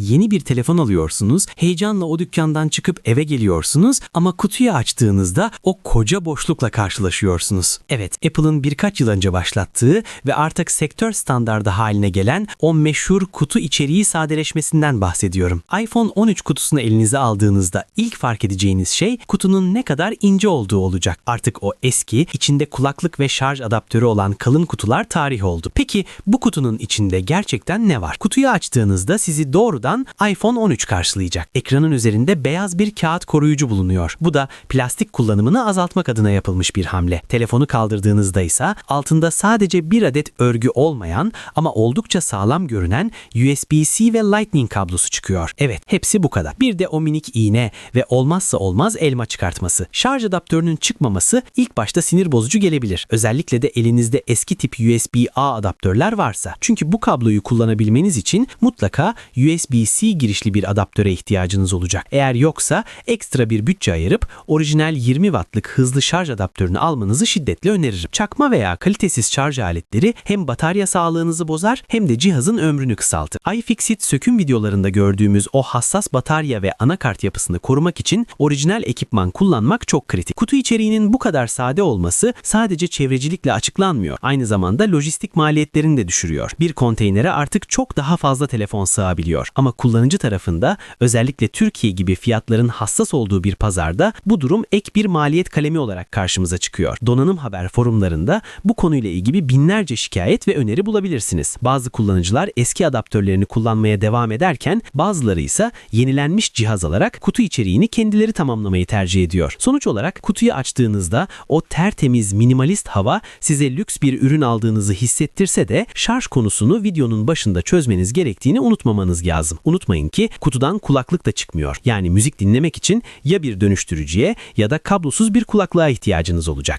Yeni bir telefon alıyorsunuz, heyecanla o dükkandan çıkıp eve geliyorsunuz ama kutuyu açtığınızda o koca boşlukla karşılaşıyorsunuz. Evet, Apple'ın birkaç yıl önce başlattığı ve artık sektör standardı haline gelen o meşhur kutu içeriği sadeleşmesinden bahsediyorum. iPhone 13 kutusunu elinize aldığınızda ilk fark edeceğiniz şey kutunun ne kadar ince olduğu olacak. Artık o eski, içinde kulaklık ve şarj adaptörü olan kalın kutular tarih oldu. Peki bu kutunun içinde gerçekten ne var? Kutuyu açtığınızda sizi doğrudan iPhone 13 karşılayacak. Ekranın üzerinde beyaz bir kağıt koruyucu bulunuyor. Bu da plastik kullanımını azaltmak adına yapılmış bir hamle. Telefonu kaldırdığınızda ise altında sadece bir adet örgü olmayan ama oldukça sağlam görünen USB-C ve Lightning kablosu çıkıyor. Evet, hepsi bu kadar. Bir de o minik iğne ve olmazsa olmaz elma çıkartması. Şarj adaptörünün çıkmaması ilk başta sinir bozucu gelebilir. Özellikle de elinizde eski tip USB-A adaptörler varsa. Çünkü bu kabloyu kullanabilmeniz için mutlaka USB-C girişli bir adaptöre ihtiyacınız olacak. Eğer yoksa ekstra bir bütçe ayırıp orijinal 20 wattlık hızlı şarj adaptörünü almanızı şiddetle öneririm. Çakma veya kalitesiz şarj aletleri hem batarya sağlığınızı bozar hem de cihazın ömrünü kısaltır. iFixit söküm videolarında gördüğümüz o hassas batarya ve anakart yapısını korumak için orijinal ekipman kullanmak çok kritik. Kutu içeriğinin bu kadar sade olması sadece çevrecilikle açıklanmıyor. Aynı zamanda lojistik maliyetlerini de düşürüyor. Bir konteynere artık çok daha fazla telefon sığabiliyor. Ama kullanıcı tarafında özellikle Türkiye gibi fiyatların hassas olduğu bir pazarda bu durum ek bir maliyet kalemi olarak karşımıza çıkıyor. Donanım Haber forumlarında bu konuyla ilgili binlerce şikayet ve öneri bulabilirsiniz. Bazı kullanıcılar eski adaptörlerini kullanmaya devam ederken bazıları ise yenilenmiş cihaz alarak kutu içeriğini kendileri tamamlamayı tercih ediyor. Sonuç olarak kutuyu açtığınızda o tertemiz minimalist hava size lüks bir ürün aldığınızı hissettirse de şarj konusunu videonun başında çözmeniz gerektiğini unutmamanız lazım. Unutmayın ki kutudan kulaklık da çıkmıyor. Yani müzik dinlemek için ya bir dönüştürücüye ya da kablosuz bir kulaklığa ihtiyacınız olacak.